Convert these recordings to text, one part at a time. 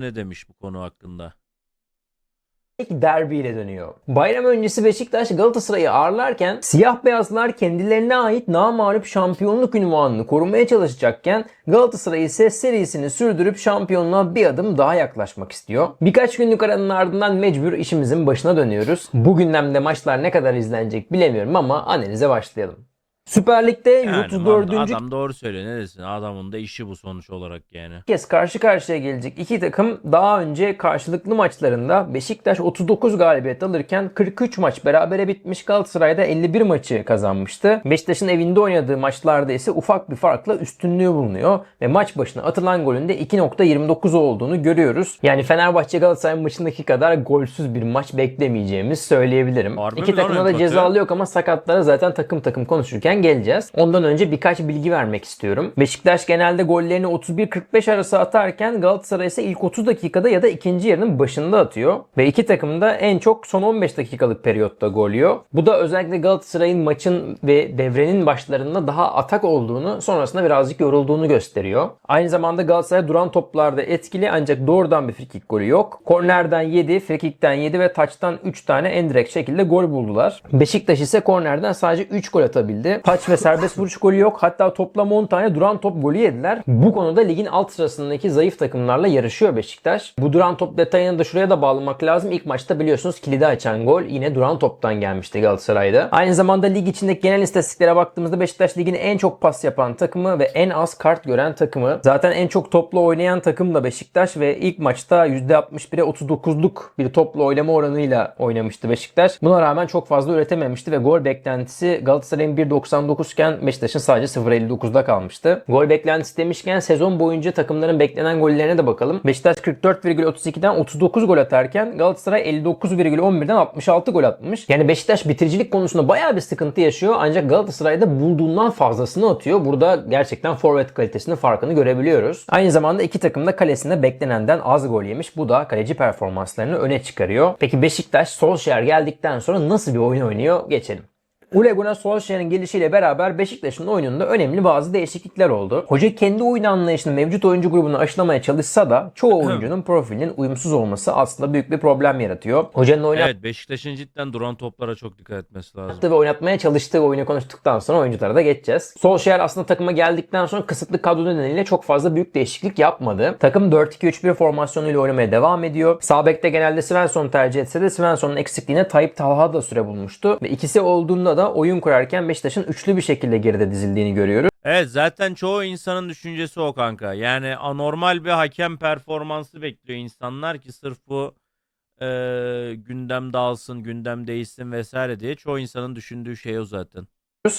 ne demiş bu konu hakkında? derbiyle dönüyor. Bayram öncesi Beşiktaş Galatasaray'ı ağırlarken siyah beyazlar kendilerine ait namağlup şampiyonluk ünvanını korumaya çalışacakken Galatasaray ise serisini sürdürüp şampiyonluğa bir adım daha yaklaşmak istiyor. Birkaç günlük aranın ardından mecbur işimizin başına dönüyoruz. Bu gündemde maçlar ne kadar izlenecek bilemiyorum ama analize başlayalım. Süper Lig'de Yani 134. adam doğru söylüyor. Ne desin? Adamın da işi bu sonuç olarak yani. kez karşı karşıya gelecek iki takım daha önce karşılıklı maçlarında Beşiktaş 39 galibiyet alırken 43 maç berabere bitmiş Galatasaray'da 51 maçı kazanmıştı. Beşiktaş'ın evinde oynadığı maçlarda ise ufak bir farkla üstünlüğü bulunuyor ve maç başına atılan golün de 2.29 olduğunu görüyoruz. Yani Fenerbahçe Galatasaray maçındaki kadar golsüz bir maç beklemeyeceğimiz söyleyebilirim. Harbi İki takımda da cezalı yok ama sakatlara zaten takım takım konuşurken geleceğiz. Ondan önce birkaç bilgi vermek istiyorum. Beşiktaş genelde gollerini 31-45 arası atarken Galatasaray ise ilk 30 dakikada ya da ikinci yarının başında atıyor. Ve iki takım da en çok son 15 dakikalık periyotta gol yiyor. Bu da özellikle Galatasaray'ın maçın ve devrenin başlarında daha atak olduğunu sonrasında birazcık yorulduğunu gösteriyor. Aynı zamanda Galatasaray duran toplarda etkili ancak doğrudan bir frikik golü yok. Kornerden 7, frikikten 7 ve taçtan 3 tane en direkt şekilde gol buldular. Beşiktaş ise kornerden sadece 3 gol atabildi. Taç ve serbest vuruş golü yok. Hatta toplam 10 tane duran top golü yediler. Bu konuda ligin alt sırasındaki zayıf takımlarla yarışıyor Beşiktaş. Bu duran top detayını da şuraya da bağlamak lazım. İlk maçta biliyorsunuz kilidi açan gol yine duran toptan gelmişti Galatasaray'da. Aynı zamanda lig içindeki genel istatistiklere baktığımızda Beşiktaş ligin en çok pas yapan takımı ve en az kart gören takımı. Zaten en çok topla oynayan takım da Beşiktaş ve ilk maçta %61'e 39'luk bir topla oynama oranıyla oynamıştı Beşiktaş. Buna rağmen çok fazla üretememişti ve gol beklentisi Galatasaray'ın 1.99 iken Beşiktaş'ın sadece 0.59'da kalmıştı. Gol beklentisi demişken sezon boyunca takımların beklenen gollerine de bakalım. Beşiktaş 44,32'den 39 gol atarken Galatasaray 59,11'den 66 gol atmış. Yani Beşiktaş bitiricilik konusunda bayağı bir sıkıntı yaşıyor ancak Galatasaray'da bulduğundan fazlasını atıyor. Burada gerçekten forvet kalitesinin farkını görebiliyoruz. Aynı zamanda iki takım da kalesinde beklenenden az gol yemiş. Bu da kaleci performanslarını öne çıkarıyor. Peki Beşiktaş Solskjaer geldikten sonra nasıl bir oyun oynuyor? Geçelim. Ole Gunnar Solskjaer'in gelişiyle beraber Beşiktaş'ın oyununda önemli bazı değişiklikler oldu. Hoca kendi oyun anlayışını mevcut oyuncu grubuna aşılamaya çalışsa da çoğu oyuncunun profilinin uyumsuz olması aslında büyük bir problem yaratıyor. Hocanın oynattığı Evet Beşiktaş'ın cidden duran toplara çok dikkat etmesi lazım. ve oynatmaya çalıştığı oyunu konuştuktan sonra oyunculara da geçeceğiz. Solskjaer aslında takıma geldikten sonra kısıtlı kadro nedeniyle çok fazla büyük değişiklik yapmadı. Takım 4-2-3-1 formasyonuyla oynamaya devam ediyor. Sağ bekte genelde Svensson tercih etse de Svensson'un eksikliğine Tayyip Talha da süre bulmuştu. Ve ikisi olduğunda da oyun kurarken Beşiktaş'ın üçlü bir şekilde geride dizildiğini görüyoruz. Evet zaten çoğu insanın düşüncesi o kanka. Yani anormal bir hakem performansı bekliyor insanlar ki sırf bu e, gündem dağılsın, gündem değişsin vesaire diye çoğu insanın düşündüğü şey o zaten.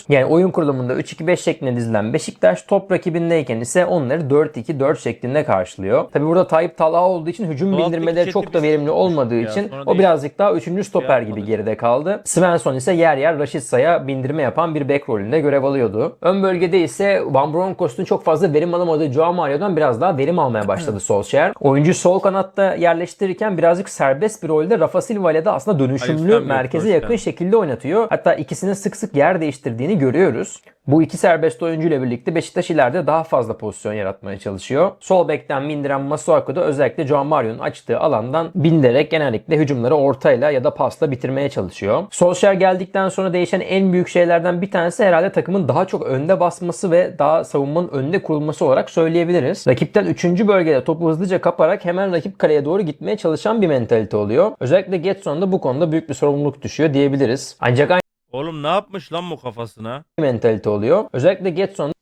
Yani oyun kurulumunda 3-2-5 şeklinde dizilen Beşiktaş top rakibindeyken ise onları 4-2-4 şeklinde karşılıyor. Tabi burada Tayyip Talha olduğu için hücum chat'i çok da verimli olmadığı için o birazcık daha 3. stoper gibi geride kaldı. Svensson ise yer yer Raşitsa'ya bindirme yapan bir bek rolünde görev alıyordu. Ön bölgede ise Van Bronckhorst'un çok fazla verim alamadığı Joao Mario'dan biraz daha verim almaya başladı Solskjaer. Oyuncu sol kanatta yerleştirirken birazcık serbest bir rolde Rafa Silva ile de aslında dönüşümlü merkeze yakın şekilde oynatıyor. Hatta ikisinin sık sık yer değiştirdiğini görüyoruz. Bu iki serbest oyuncu ile birlikte Beşiktaş ileride daha fazla pozisyon yaratmaya çalışıyor. Sol bekten bindiren Masuaku da özellikle Joao Mario'nun açtığı alandan bindirerek genellikle hücumları ortayla ya da pasla bitirmeye çalışıyor. Solskjaer geldikten sonra değişen en büyük şeylerden bir tanesi herhalde takımın daha çok önde basması ve daha savunmanın önde kurulması olarak söyleyebiliriz. Rakipten 3. bölgede topu hızlıca kaparak hemen rakip kaleye doğru gitmeye çalışan bir mentalite oluyor. Özellikle Getson'da bu konuda büyük bir sorumluluk düşüyor diyebiliriz. Ancak aynı Oğlum ne yapmış lan bu kafasına? mentalite oluyor. Özellikle Getson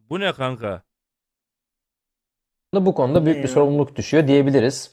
Bu ne kanka? bu konuda büyük bir sorumluluk düşüyor diyebiliriz.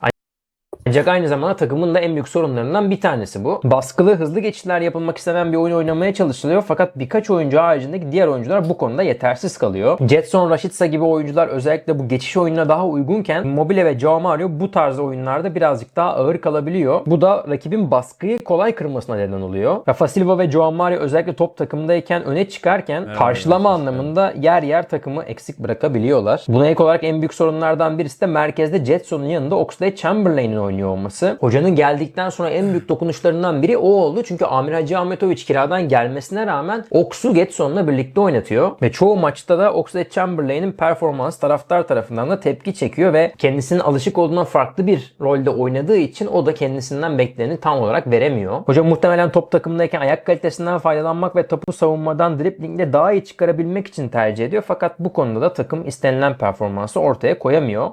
Ancak aynı zamanda takımın da en büyük sorunlarından bir tanesi bu. Baskılı hızlı geçişler yapılmak istenen bir oyun oynamaya çalışılıyor fakat birkaç oyuncu haricindeki diğer oyuncular bu konuda yetersiz kalıyor. Jetson, Rashica gibi oyuncular özellikle bu geçiş oyununa daha uygunken Mobile ve Joao Mario bu tarz oyunlarda birazcık daha ağır kalabiliyor. Bu da rakibin baskıyı kolay kırmasına neden oluyor. Rafa Silva ve Joao Mario özellikle top takımdayken öne çıkarken Evet, karşılama evet. anlamında yer yer takımı eksik bırakabiliyorlar. Buna ek olarak en büyük sorunlardan birisi de merkezde Jetson'un yanında Oxlade Chamberlain'in oynuyor olması. Hocanın geldikten sonra en büyük dokunuşlarından biri o oldu. Çünkü Amir Hacı Ahmetoviç kiradan gelmesine rağmen Ox'u Getson'la birlikte oynatıyor. Ve çoğu maçta da Oxlade Chamberlain'in performans taraftar tarafından da tepki çekiyor ve kendisinin alışık olduğundan farklı bir rolde oynadığı için o da kendisinden bekleneni tam olarak veremiyor. Hoca muhtemelen top takımındayken ayak kalitesinden faydalanmak ve topu savunmadan driblingle daha iyi çıkarabilmek için tercih ediyor. Fakat bu konuda da takım istenilen performansı ortaya koyamıyor.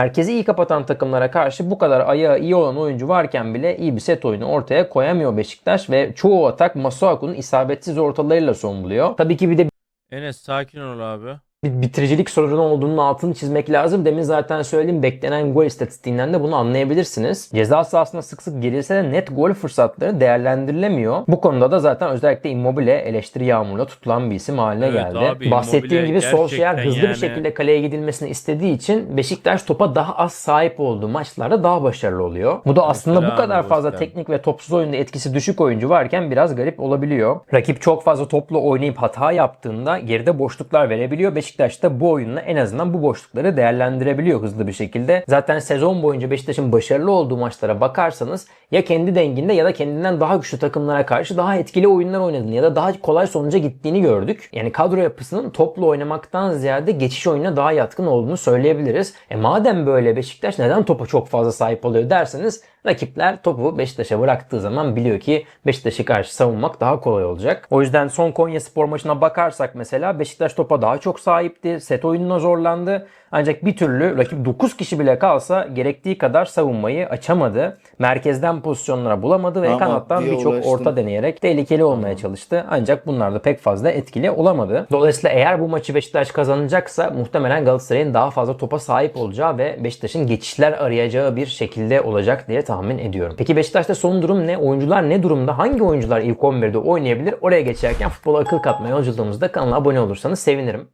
Merkezi iyi kapatan takımlara karşı bu kadar ayağı iyi olan oyuncu varken bile iyi bir set oyunu ortaya koyamıyor Beşiktaş ve çoğu atak Masuaku'nun isabetsiz ortalarıyla son buluyor. Tabii ki bir de Enes sakin ol abi. Bir bitiricilik sorunu olduğunun altını çizmek lazım. Demin zaten söylediğim beklenen gol istatistiğinden de bunu anlayabilirsiniz. Ceza sahasında sık sık girilse de net gol fırsatları değerlendirilemiyor. Bu konuda da zaten özellikle Immobile eleştiri yağmuruna tutulan bir isim haline Evet geldi. abi, Bahsettiğim gibi Solskjaer hızlı bir yani- şekilde kaleye gidilmesini istediği için Beşiktaş topa daha az sahip olduğu maçlarda daha başarılı oluyor. Bu da aslında bu kadar fazla teknik ve topsuz oyunda etkisi düşük oyuncu varken biraz garip olabiliyor. Rakip çok fazla toplu oynayıp hata yaptığında geride boşluklar verebiliyor. Beşiktaş da bu oyunla en azından bu boşlukları değerlendirebiliyor hızlı bir şekilde. Zaten sezon boyunca Beşiktaş'ın başarılı olduğu maçlara bakarsanız ya kendi denginde ya da kendinden daha güçlü takımlara karşı daha etkili oyunlar oynadığını ya da daha kolay sonuca gittiğini gördük. Yani kadro yapısının toplu oynamaktan ziyade geçiş oyununa daha yatkın olduğunu söyleyebiliriz. E madem böyle Beşiktaş neden topa çok fazla sahip oluyor derseniz rakipler topu Beşiktaş'a bıraktığı zaman biliyor ki Beşiktaş'ı karşı savunmak daha kolay olacak. O yüzden son Konya spor maçına bakarsak mesela Beşiktaş topa daha çok sahipti. Set oyununa zorlandı. Ancak bir türlü rakip 9 kişi bile kalsa gerektiği kadar savunmayı açamadı. Merkezden pozisyonlara bulamadı ve Ama kanattan bir birçok orta deneyerek tehlikeli olmaya çalıştı. Ancak bunlar da pek fazla etkili olamadı. Dolayısıyla eğer bu maçı Beşiktaş kazanacaksa muhtemelen Galatasaray'ın daha fazla topa sahip olacağı ve Beşiktaş'ın geçişler arayacağı bir şekilde olacak diye tahmin ediyorum. Peki Beşiktaş'ta son durum ne? Oyuncular ne durumda? Hangi oyuncular ilk 11'de oynayabilir? Oraya geçerken futbola akıl katma yolculuğumuzda kanala abone olursanız sevinirim.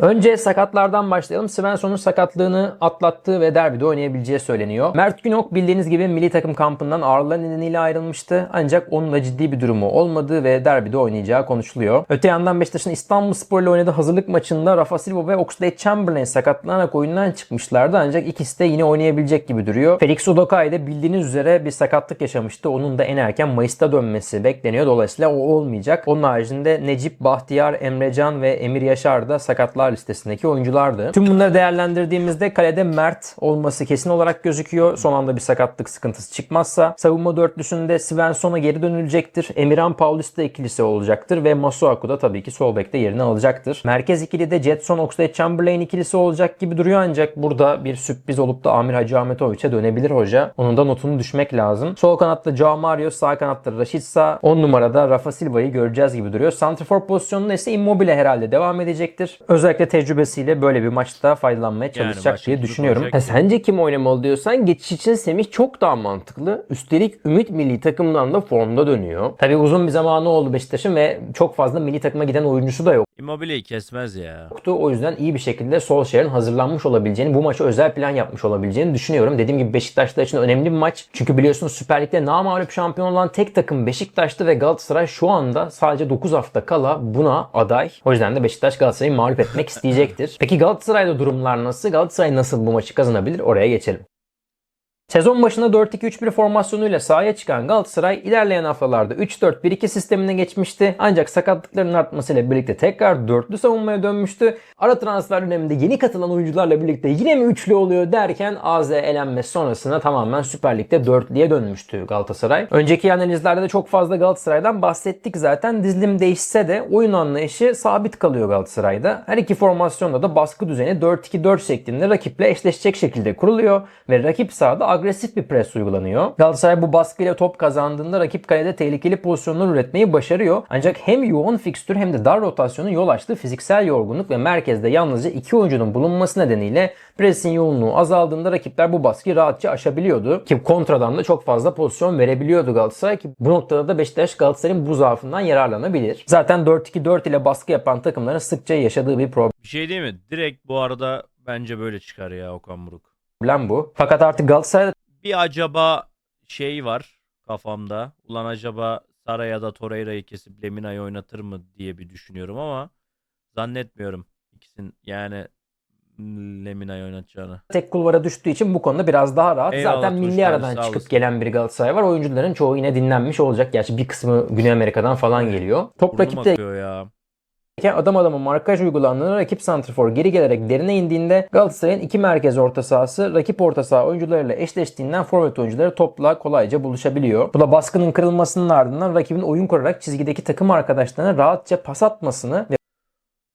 Önce sakatlardan başlayalım. Svensson'un sakatlığını atlattığı ve derbide oynayabileceği söyleniyor. Mert Günok bildiğiniz gibi milli takım kampından ağrılar nedeniyle ayrılmıştı. Ancak onun da ciddi bir durumu olmadığı ve derbide oynayacağı konuşuluyor. Öte yandan Beşiktaş'ın İstanbulspor ile oynadığı hazırlık maçında Rafa Silva ve Oxlade Chamberlain sakatlanarak oyundan çıkmışlardı. Ancak ikisi de yine oynayabilecek gibi duruyor. Felix Udokay da bildiğiniz üzere bir sakatlık yaşamıştı. Onun da en erken Mayıs'ta dönmesi bekleniyor. Dolayısıyla o olmayacak. Onun haricinde Necip, Bahtiyar, Emrecan ve Emir Yaşar da sakatlar listesindeki oyunculardı. Tüm bunları değerlendirdiğimizde kalede Mert olması kesin olarak gözüküyor. Son anda bir sakatlık sıkıntısı çıkmazsa. Savunma dörtlüsünde Svensson'a geri dönülecektir. Emirhan Paulista ikilisi olacaktır ve Masuaku da tabii ki sol bekte yerini alacaktır. Merkez ikilide Jetson Oxlade Chamberlain ikilisi olacak gibi duruyor ancak burada bir sürpriz olup da Amir Hacı Ahmetoviç'e dönebilir hoca. Onun da notunu düşmek lazım. Sol kanatta Joao Mario, sağ kanatta Rashica, 10 numarada Rafa Silva'yı göreceğiz gibi duruyor. Santrafor pozisyonunda ise Immobile herhalde devam edecektir. Özellikle tecrübesiyle böyle bir maçta faydalanmaya çalışacak başka diye düşünüyorum. Ha, sence kim oynamalı diyorsan geçiş için Semih çok daha mantıklı. Üstelik Ümit milli takımdan da formda dönüyor. Tabii uzun bir zamanı oldu Beşiktaş'ın ve çok fazla milli takıma giden oyuncusu da yok Immobile'yi kesmez ya. yoktu. O yüzden iyi bir şekilde Solskjaer'in hazırlanmış olabileceğini, bu maçı özel plan yapmış olabileceğini düşünüyorum. Dediğim gibi Beşiktaşlar için önemli bir maç. Çünkü biliyorsunuz Süper Lig'de namağlup şampiyon olan tek takım Beşiktaş'tı ve Galatasaray şu anda sadece 9 hafta kala buna aday. O yüzden de Beşiktaş Galatasaray'ı mağlup etmek isteyecektir. Peki Galatasaray'da durumlar nasıl? Galatasaray nasıl bu maçı kazanabilir? Oraya geçelim. Sezon başında 4-2-3-1 formasyonuyla sahaya çıkan Galatasaray ilerleyen haftalarda 3-4-1-2 sistemine geçmişti. Ancak sakatlıkların artmasıyla birlikte tekrar dörtlü savunmaya dönmüştü. Ara transfer döneminde yeni katılan oyuncularla birlikte yine mi üçlü oluyor derken AZ elenmesi sonrasında tamamen Süper Lig'de dörtlüye dönmüştü Galatasaray. Önceki analizlerde de çok fazla Galatasaray'dan bahsettik zaten. Dizlim değişse de oyun anlayışı sabit kalıyor Galatasaray'da. Her iki formasyonda da baskı düzeni 4-2-4 şeklinde rakiple eşleşecek şekilde kuruluyor ve rakip sahada agresif bir pres uygulanıyor. Galatasaray bu baskıyla top kazandığında rakip kalede tehlikeli pozisyonlar üretmeyi başarıyor. Ancak hem yoğun fikstür hem de dar rotasyonun yol açtığı fiziksel yorgunluk ve merkezde yalnızca iki oyuncunun bulunması nedeniyle presin yoğunluğu azaldığında rakipler bu baskıyı rahatça aşabiliyordu. Ki kontradan da çok fazla pozisyon verebiliyordu Galatasaray ki bu noktada da Beşiktaş Galatasaray'ın bu zaafından yararlanabilir. Zaten 4-2-4 ile baskı yapan takımların sıkça yaşadığı bir problem. Bir şey değil mi? Direkt bu arada bence böyle çıkar ya Okan Buruk. Problem bu. Fakat artık Galatasaray'da Bir acaba şey var kafamda. Ulan acaba Sara ya da Torreira'yı kesip Lemina'yı oynatır mı diye bir düşünüyorum ama zannetmiyorum. İkisinin yani Lemina'yı oynatacağını. tek kulvara düştüğü için bu konuda biraz daha rahat. Eyvallah Zaten Tunç milli abi, aradan sağ çıkıp olasın. gelen bir Galatasaray var. Oyuncuların çoğu yine dinlenmiş olacak. Gerçi bir kısmı Güney Amerika'dan falan geliyor. Top Burnum rakipte akıyor ya. Adam adama markaj uygulandığında rakip santrfor geri gelerek derine indiğinde Galatasaray'ın iki merkez orta sahası rakip orta saha oyuncularıyla eşleştiğinden forvet oyuncuları topla kolayca buluşabiliyor. Bu da baskının kırılmasının ardından rakibin oyun kurarak çizgideki takım arkadaşlarına rahatça pas atmasını ve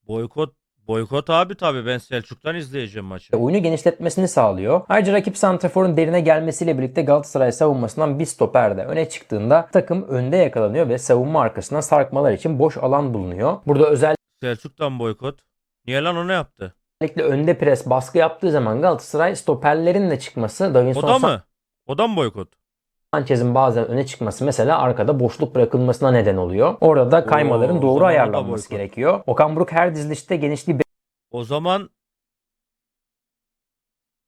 Boykot boykot abi tabii ben Selçuk'tan izleyeceğim maçı. oyunu genişletmesini sağlıyor. Ayrıca rakip santraforun derine gelmesiyle birlikte Galatasaray savunmasından bir stoper de öne çıktığında takım önde yakalanıyor ve savunma arkasına sarkmalar için boş alan bulunuyor. Burada Selçuk'tan boykot. Niye lan o ne yaptı? özellikle önde pres baskı yaptığı zaman Galatasaray stoperlerin de çıkması O Davinson da mı? O da mı boykot? Sanchez'in bazen öne çıkması mesela arkada boşluk bırakılmasına neden oluyor. Orada da kaymaların Oo, doğru ayarlanması gerekiyor. Okan Buruk her dizilişte genişliği O zaman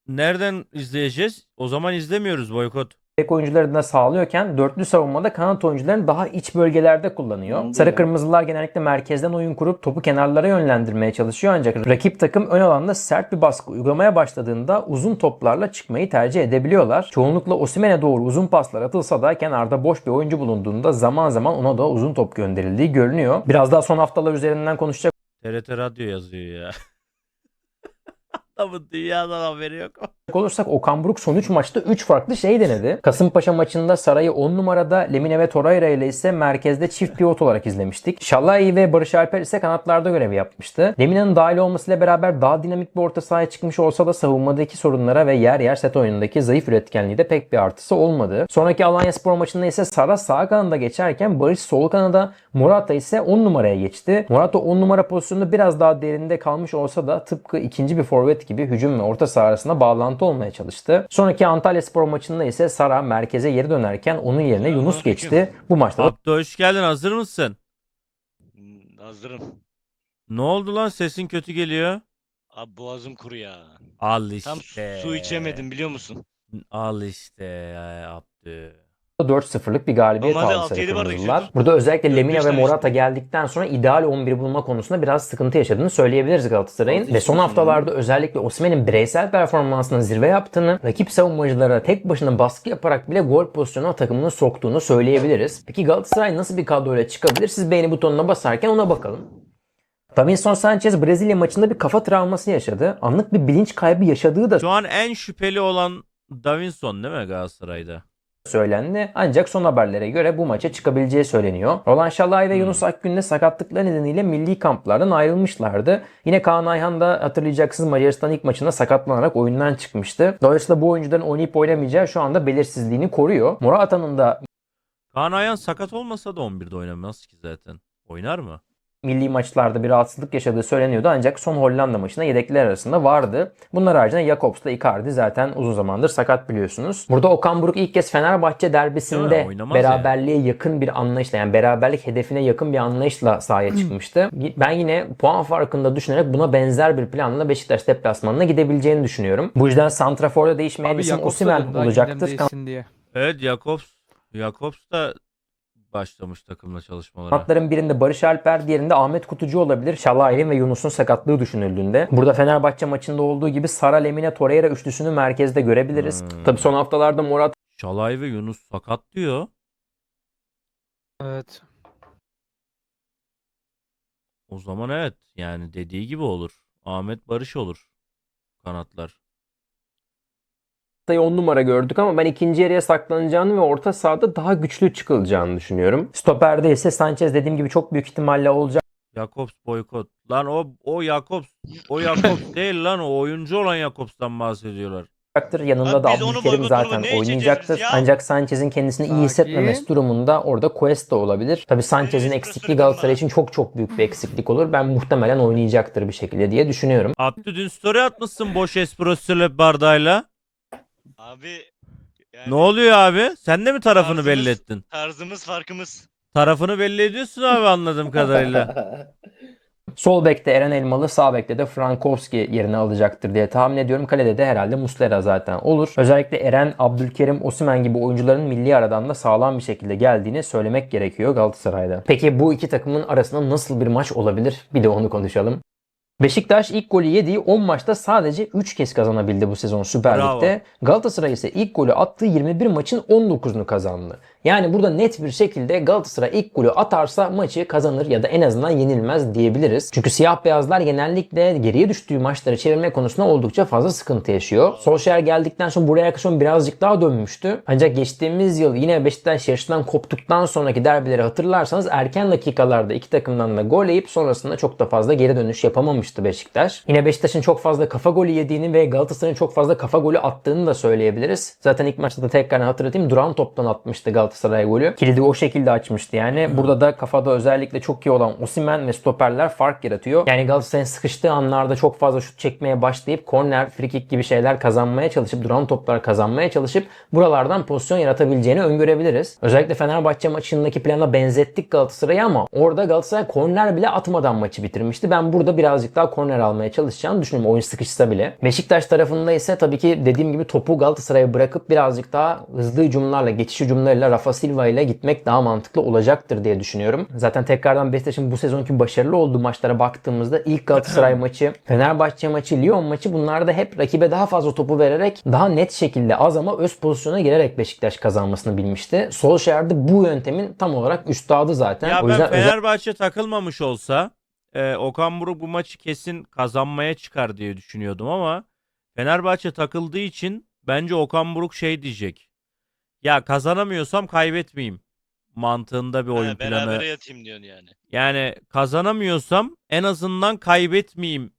nereden izleyeceğiz? O zaman izlemiyoruz boykot. Bek oyuncuları da sağlıyorken dörtlü savunmada kanat oyuncularını daha iç bölgelerde kullanıyor. Oldu Sarı kırmızılar genellikle merkezden oyun kurup topu kenarlara yönlendirmeye çalışıyor ancak rakip takım ön alanda sert bir baskı uygulamaya başladığında uzun toplarla çıkmayı tercih edebiliyorlar. Çoğunlukla Osimhen'e doğru uzun paslar atılsa da kenarda boş bir oyuncu bulunduğunda zaman zaman ona da uzun top gönderildiği görünüyor. Biraz daha son haftalar üzerinden konuşacak TRT Radyo yazıyor ya. Adamın dünyadan haberi yok. Olursak Okan Buruk son 3 maçta 3 farklı şey denedi. Kasımpaşa maçında Saray'ı 10 numarada, Lemine ve Torreira ile ise merkezde çift pivot olarak izlemiştik. Şalai ve Barış Alper ise kanatlarda görev yapmıştı. Lemine'nin dahil olmasıyla beraber daha dinamik bir orta sahaya çıkmış olsa da savunmadaki sorunlara ve yer yer set oyunundaki zayıf üretkenliği de pek bir artısı olmadı. Sonraki Alanya Spor maçında ise Sara sağ kanada geçerken Barış sol kanada, Morata ise 10 numaraya geçti. Morata 10 numara pozisyonunda biraz daha derinde kalmış olsa da tıpkı ikinci bir forvet gibi hücum ve orta saha arasında bağlantı olmaya çalıştı. Sonraki Antalya Spor maçında ise Sara merkeze geri dönerken onun yerine Yunus geçti. Bu maçta da Abdü hoş geldin hazır mısın? Hmm, Hazırım. Ne oldu lan sesin kötü geliyor? Abi boğazım kuru ya. Al işte. Tam su- su içemedim biliyor musun? Al işte Abdü. 4-0'lık bir galibiyet Normalde aldı Sarı 6-7 bardak Kırmızılar. içiyoruz. Burada özellikle Dört Lemina ve Morata geldikten sonra ideal 11 bulma konusunda biraz sıkıntı yaşadığını söyleyebiliriz Galatasaray'ın. Ve son haftalarda özellikle Osimhen'in bireysel performansının zirve yaptığını, rakip savunmacılara tek başına baskı yaparak bile gol pozisyonuna takımını soktuğunu söyleyebiliriz. Peki Galatasaray nasıl bir kadroyla çıkabilir? Siz beğeni butonuna basarken ona bakalım. Davinson Sanchez Brezilya maçında bir kafa travması yaşadı. Anlık bir bilinç kaybı yaşadığı da Şu an en şüpheli olan Davinson değil mi Galatasaray'da? Söylendi. Ancak son haberlere göre bu maça çıkabileceği söyleniyor. Roland Şalay ve Yunus Akgün de sakatlıkları nedeniyle milli kamplardan ayrılmışlardı. Yine Kaan Ayhan da hatırlayacaksınız Macaristan ilk maçında sakatlanarak oyundan çıkmıştı. Dolayısıyla bu oyuncuların oynayıp oynamayacağı şu anda belirsizliğini koruyor. Morata'nın da Kaan Ayhan sakat olmasa da 11'de oynamaz ki zaten. Oynar mı? Milli maçlarda bir rahatsızlık yaşadığı söyleniyordu ancak son Hollanda maçında yedekler arasında vardı. Bunlar haricinde Jakobs'la Icardi zaten uzun zamandır sakat biliyorsunuz. Burada Okan Buruk ilk kez Fenerbahçe derbisinde? Oynamaz beraberliğe yakın bir anlayışla yani beraberlik hedefine yakın bir anlayışla sahaya çıkmıştı. Ben yine puan farkında düşünerek buna benzer bir planla Beşiktaş deplasmanına gidebileceğini düşünüyorum. Bu yüzden Santrafor'da değişmeyen isim Jakobs Osimhen olacaktır. diye. Evet Jakobs. Jakobs da başlamış takımla çalışmalara. Kanatların birinde Barış Alper, diğerinde Ahmet Kutucu olabilir. Şalay'ın ve Yunus'un sakatlığı düşünüldüğünde. Burada Fenerbahçe maçında olduğu gibi Sara Lemine Torreira üçlüsünü merkezde görebiliriz. Hmm. Tabii son haftalarda Murat Şalay ve Yunus sakat diyor. Evet. O zaman evet yani dediği gibi olur. Ahmet Barış olur. Kanatlar. 10 numara gördük ama ben ikinci yarıya saklanacağını ve orta sahada daha güçlü çıkılacağını düşünüyorum. Stoperde ise Sanchez dediğim gibi çok büyük ihtimalle olacak. Jakobs boykot. Lan o o Jakobs o Jakobs değil lan o oyuncu olan Jakobs'tan bahsediyorlar. olacaktır. Yanında Abi da Abdülkerim zaten oynayacaktır. Ancak Sanchez'in kendisini iyi Sakin. hissetmemesi durumunda orada Cuesta olabilir. Tabii Sanchez'in eksikliği Galatasaray için çok çok büyük bir eksiklik olur. Ben muhtemelen oynayacaktır bir şekilde diye düşünüyorum. Abdü dün story atmışsın boş espresso bardağıyla. Abi yani Ne oluyor abi? Sen de mi tarafını Tarzımız- belli ettin? tarzımız farkımız. Tarafını belli ediyorsun abi anladığım kadarıyla. Sol bekte Eren Elmalı, sağ bekte de Frankowski yerine alacaktır diye tahmin ediyorum. Kalede de herhalde Muslera zaten olur. Özellikle Eren, Abdülkerim, Osimhen gibi oyuncuların milli aradan da sağlam bir şekilde geldiğini söylemek gerekiyor Galatasaray'da. Peki bu iki takımın arasında nasıl bir maç olabilir? Bir de onu konuşalım. Beşiktaş ilk golü yediği 10 maçta sadece 3 kez kazanabildi bu sezon Süper Bravo. Lig'de. Galatasaray ise ilk golü attığı 21 maçın 19'unu kazandı. Yani burada net bir şekilde Galatasaray ilk golü atarsa maçı kazanır ya da en azından yenilmez diyebiliriz. Çünkü siyah beyazlar genellikle geriye düştüğü maçları çevirme konusunda oldukça fazla sıkıntı yaşıyor. Solskjaer geldikten sonra buraya yaklaşım birazcık daha dönmüştü. Ancak geçtiğimiz yıl yine Beşiktaş yarışından koptuktan sonraki derbileri hatırlarsanız erken dakikalarda iki takımdan da gol yiyip sonrasında çok da fazla geri dönüş yapamamıştı Beşiktaş. Yine Beşiktaş'ın çok fazla kafa golü yediğini ve Galatasaray'ın çok fazla kafa golü attığını da söyleyebiliriz. Zaten ilk maçta da tekrar hatırlatayım duran toptan atmıştı Galatasaray golü. Kilidi o şekilde açmıştı yani. Burada da kafada özellikle çok iyi olan Osimhen ve stoperler fark yaratıyor. Yani Galatasaray'ın sıkıştığı anlarda çok fazla şut çekmeye başlayıp korner, frikik gibi şeyler kazanmaya çalışıp duran toplar kazanmaya çalışıp buralardan pozisyon yaratabileceğini öngörebiliriz. Özellikle Fenerbahçe maçındaki plana benzettik Galatasaray'ı ama orada Galatasaray korner bile atmadan maçı bitirmişti. Ben burada birazcık daha korner almaya çalışacağını düşünüyorum oyun sıkışsa bile. Beşiktaş tarafında ise tabii ki dediğim gibi topu Galatasaray'a bırakıp birazcık daha hızlı hücumlarla, geçiş hücumlarıyla Rafa Silva ile gitmek daha mantıklı olacaktır diye düşünüyorum. Zaten tekrardan Beşiktaş'ın bu sezonki başarılı olduğu maçlara baktığımızda ilk Galatasaray maçı, Fenerbahçe maçı, Lyon maçı bunlarda hep rakibe daha fazla topu vererek daha net şekilde az ama öz pozisyona girerek Beşiktaş kazanmasını bilmişti. Solskjaer de bu yöntemin tam olarak üstadı zaten. Ya o ben yüzden özel- Fenerbahçe takılmamış olsa e, Okan Buruk bu maçı kesin kazanmaya çıkar diye düşünüyordum ama Fenerbahçe takıldığı için bence Okan Buruk şey diyecek. Ya kazanamıyorsam kaybetmeyeyim mantığında bir oyun Ha, planı. berabere yatayım diyorsun yani. Yani kazanamıyorsam en azından kaybetmeyeyim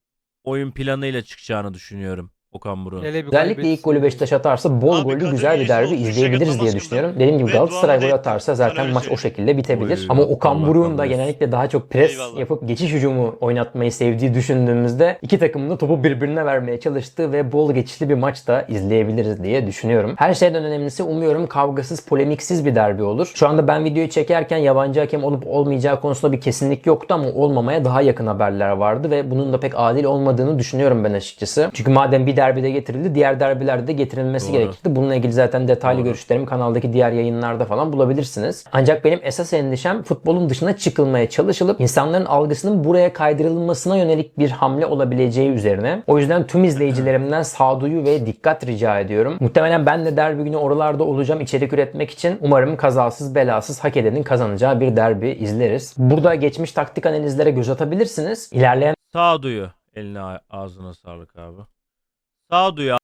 oyun planıyla çıkacağını düşünüyorum Okan. Hele bir Özellikle ilk golü. Beşiktaş atarsa bol Abi gollü kadın güzel bir yüzde derbi üçe izleyebiliriz diye düşünüyorum. Dediğim gibi Ve Galatasaray Duan gol da atarsa zaten maç o şekilde bitebilir. Oy, Ama Okan Allah Buruk'un da kahretsin. genellikle daha çok pres Eyvallah. yapıp geçiş hücumu oynatmayı sevdiği düşündüğümüzde iki takımın da topu birbirine vermeye çalıştığı ve bol geçişli bir maç da izleyebiliriz diye düşünüyorum. Her şeyden önemlisi umuyorum kavgasız, polemiksiz bir derbi olur. Şu anda ben videoyu çekerken yabancı hakem olup olmayacağı konusunda bir kesinlik yoktu ama olmamaya daha yakın haberler vardı ve bunun da pek adil olmadığını düşünüyorum ben açıkçası. Çünkü madem bir derbide getirildi, diğer derbilerde de getirilmesi Doğru. gerekirdi. Bununla ilgili zaten detaylı Doğru. görüşlerimi kanaldaki diğer yayınlarda falan bulabilirsiniz. Ancak benim esas endişem futbolun dışına çıkılmaya çalışılıp insanların algısının buraya kaydırılmasına yönelik bir hamle olabileceği üzerine. O yüzden tüm izleyicilerimden sağduyu ve dikkat rica ediyorum. Muhtemelen ben de derbi günü oralarda olacağım içerik üretmek için. Umarım kazasız belasız hak edenin kazanacağı bir derbi izleriz. Burada geçmiş taktik analizlere göz atabilirsiniz. İlerleyen Sağduyu. Eline ağzına sağlık abi. Sağduyu